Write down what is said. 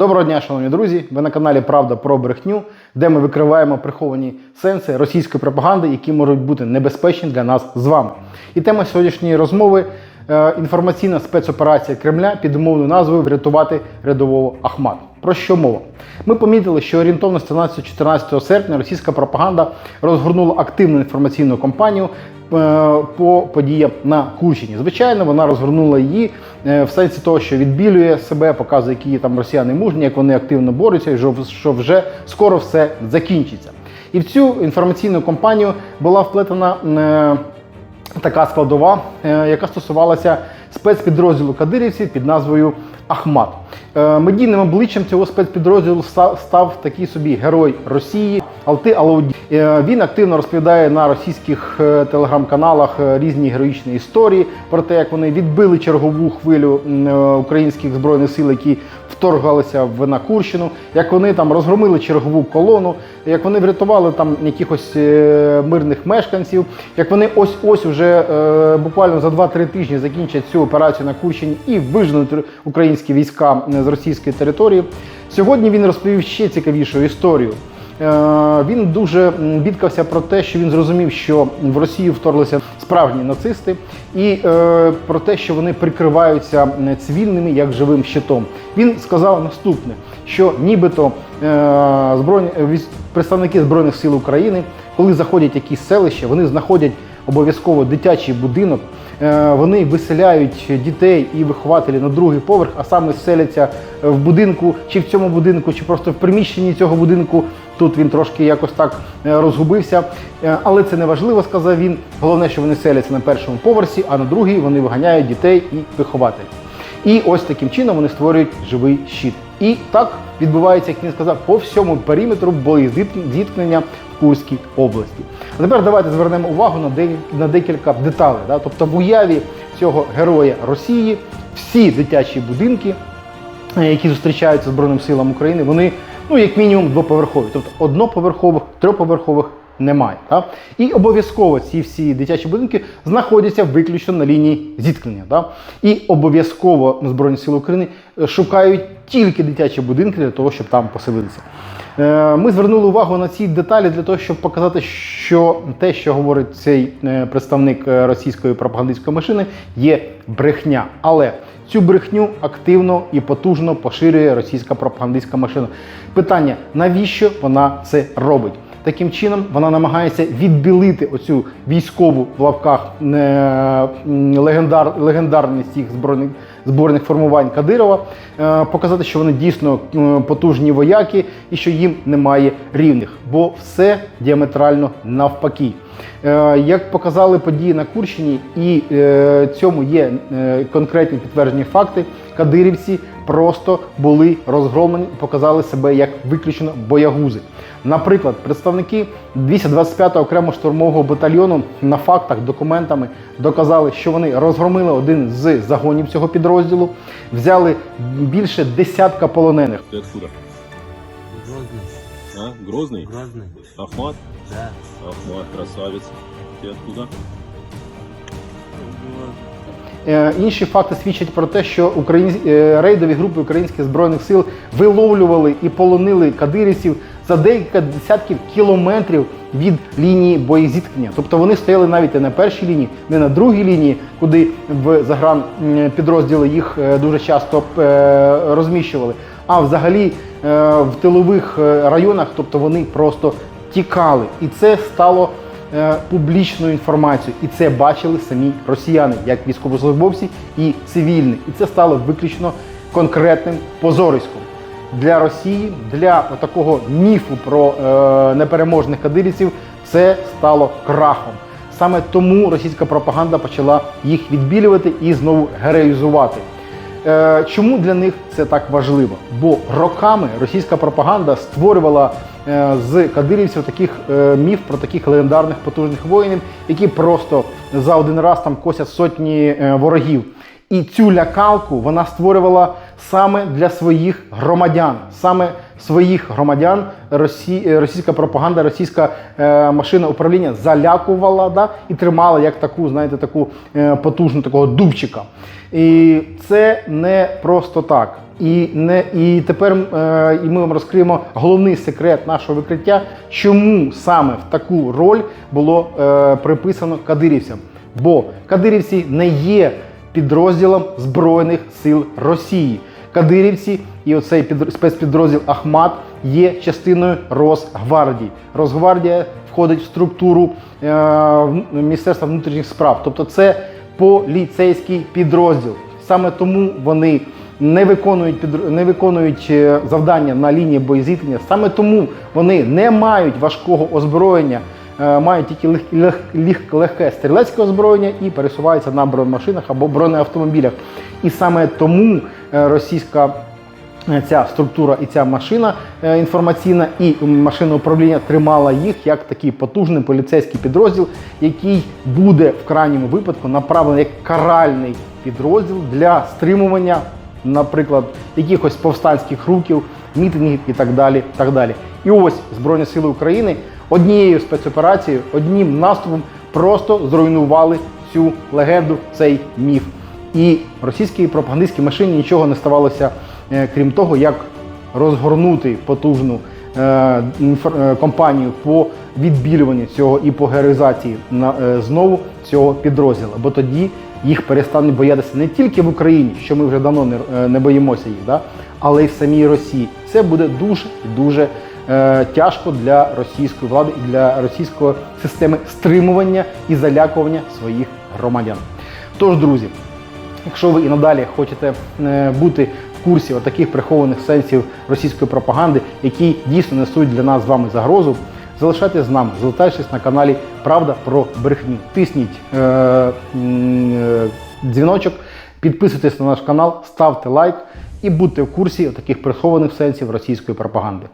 Доброго дня, шановні друзі! Ви на каналі Правда про брехню, де ми викриваємо приховані сенси російської пропаганди, які можуть бути небезпечні для нас з вами. І тема сьогоднішньої розмови інформаційна спецоперація Кремля під умовною назвою Врятувати рядового Ахмат. Про що мова? Ми помітили, що орієнтовно з 13-14 серпня російська пропаганда розгорнула активну інформаційну кампанію е, по подіям на Курщині. Звичайно, вона розгорнула її е, в сенсі того, що відбілює себе, показує, які там росіяни мужні, як вони активно борються, і що вже скоро все закінчиться. І в цю інформаційну кампанію була вплетена. Така складова, е, яка стосувалася спецпідрозділу кадирівців під назвою Ахмат. Е, Медійним обличчям цього спецпідрозділу став такий собі герой Росії Алти Алауді. Е, Він активно розповідає на російських е, телеграм-каналах е, різні героїчні історії про те, як вони відбили чергову хвилю е, українських збройних сил, які вторгалися в на як вони там розгромили чергову колону, як вони врятували там якихось мирних мешканців, як вони ось ось уже е, буквально за 2-3 тижні закінчать цю операцію на Курщині і виженуть українські війська з російської території. Сьогодні він розповів ще цікавішу історію. Е, Він дуже бідкався про те, що він зрозумів, що в Росію вторглися справжні нацисти, і е, про те, що вони прикриваються цивільними як живим щитом. Він сказав наступне: що нібито е, збройні представники збройних сил України, коли заходять якісь селища, вони знаходять обов'язково дитячий будинок. Е, Вони виселяють дітей і вихователі на другий поверх, а саме селяться в будинку, чи в цьому будинку, чи просто в приміщенні цього будинку. Тут він трошки якось так е, розгубився. Е, Але це не важливо, сказав він. Головне, що вони селяться на першому поверсі, а на другий вони виганяють дітей і вихователів. І ось таким чином вони створюють живий щит. І так відбувається, як він сказав, по всьому периметру боєзіткнення в Курській області. А тепер давайте звернемо увагу на, де, на декілька деталей. Да? Тобто в уяві цього героя Росії всі дитячі будинки, е, які зустрічаються Збройним силам України, вони ну як мінімум двоповерхові, тобто одноповерхових, трьохповерхових немає. Так? І обов'язково ці всі дитячі будинки знаходяться виключно на лінії зіткнення. Так? І обов'язково Збройні Сили України е, шукають тільки дитячі будинки для того, щоб там поселитися. Е, Ми звернули увагу на ці деталі для того, щоб показати, що те, що говорить цей е, представник російської пропагандистської машини, є брехня. Але цю брехню активно і потужно поширює російська пропагандистська машина. Питання: навіщо вона це робить? Таким чином вона намагається відбілити оцю військову в лавках е, легендар, легендарність їх збройних зборних формувань Кадирова, е, показати, що вони дійсно е, потужні вояки і що їм немає рівних, бо все діаметрально навпаки. Е, Як показали події на Курщині, і цьому є конкретні підтверджені факти, кадирівці просто були розгромлені і показали себе як виключно боягузи. Наприклад, представники 225-го окремо штурмового батальйону на фактах, документами доказали, що вони розгромили один з загонів цього підрозділу, взяли більше десятка полонених. Ты откуда? Грозный. А? Грозный? Грозный. Ахмат? Да. Ахмат, красавец. Ты откуда? Е, Інші факти свідчать про те, що українсь... е, рейдові групи українських збройних сил виловлювали і полонили кадирівців за декілька десятків кілометрів від лінії боєзіткнення. Тобто вони стояли навіть не на першій лінії, не на другій лінії, куди в загран підрозділи їх е, дуже часто розміщували, а взагалі в тилових районах, тобто вони просто тікали. І це стало е, публічною інформацією, і це бачили самі росіяни, як військовослужбовці і цивільні. І це стало виключно конкретним позориськом для Росії, для такого міфу про е, непереможних кадирівців. Це стало крахом. Саме тому російська пропаганда почала їх відбілювати і знову героїзувати. Е, Чому для них це так важливо? Бо роками російська пропаганда створювала з кадирівців таких е, міф про таких легендарних потужних воїнів, які просто за один раз там косять сотні е, ворогів. І цю лякалку вона створювала саме для своїх громадян, саме своїх громадян Росі... е, російська пропаганда, російська е, машина управління залякувала да, і тримала як таку, знаєте, таку е, потужну такого дубчика. І це не просто так. І, не, і тепер е, і ми вам розкриємо головний секрет нашого викриття, чому саме в таку роль було е, приписано кадирівцям. Бо кадирівці не є підрозділом Збройних сил Росії. Кадирівці і оцей під, спецпідрозділ Ахмат є частиною Росгвардії. Росгвардія входить в структуру е, Міністерства внутрішніх справ. Тобто це поліцейський підрозділ. Саме тому вони не виконують підр- не виконують е, завдання на лінії боєзіткнення. Саме тому вони не мають важкого озброєння, е, мають тільки лег- лег- ліг- легке стрілецьке озброєння і пересуваються на бронемашинах або бронеавтомобілях. І саме тому е, російська ця структура і ця машина інформаційна і машина управління тримала їх як такий потужний поліцейський підрозділ, який буде в крайньому випадку направлений як каральний підрозділ для стримування, наприклад, якихось повстанських рухів, мітингів і так далі. Так далі. І ось Збройні Сили України однією спецоперацією, одним наступом просто зруйнували цю легенду, цей міф. І російській пропагандистській машині нічого не ставалося, е, крім того, як розгорнути потужну е, е, кампанію по відбілюванню цього і по героїзації на, е, знову цього підрозділу. Бо тоді їх перестануть боятися не тільки в Україні, що ми вже давно не, е, не боїмося їх, да? але й в самій Росії. Це буде дуже дуже е, тяжко для російської влади і для російської системи стримування і залякування своїх громадян. Тож, друзі, Якщо ви і надалі хочете е, бути в курсі таких прихованих сенсів російської пропаганди, які дійсно несуть для нас з вами загрозу, залишайтесь з нами, залишайтесь на каналі Правда про брехню. Тисніть е, е, дзвіночок, підписуйтесь на наш канал, ставте лайк і будьте в курсі таких прихованих сенсів російської пропаганди.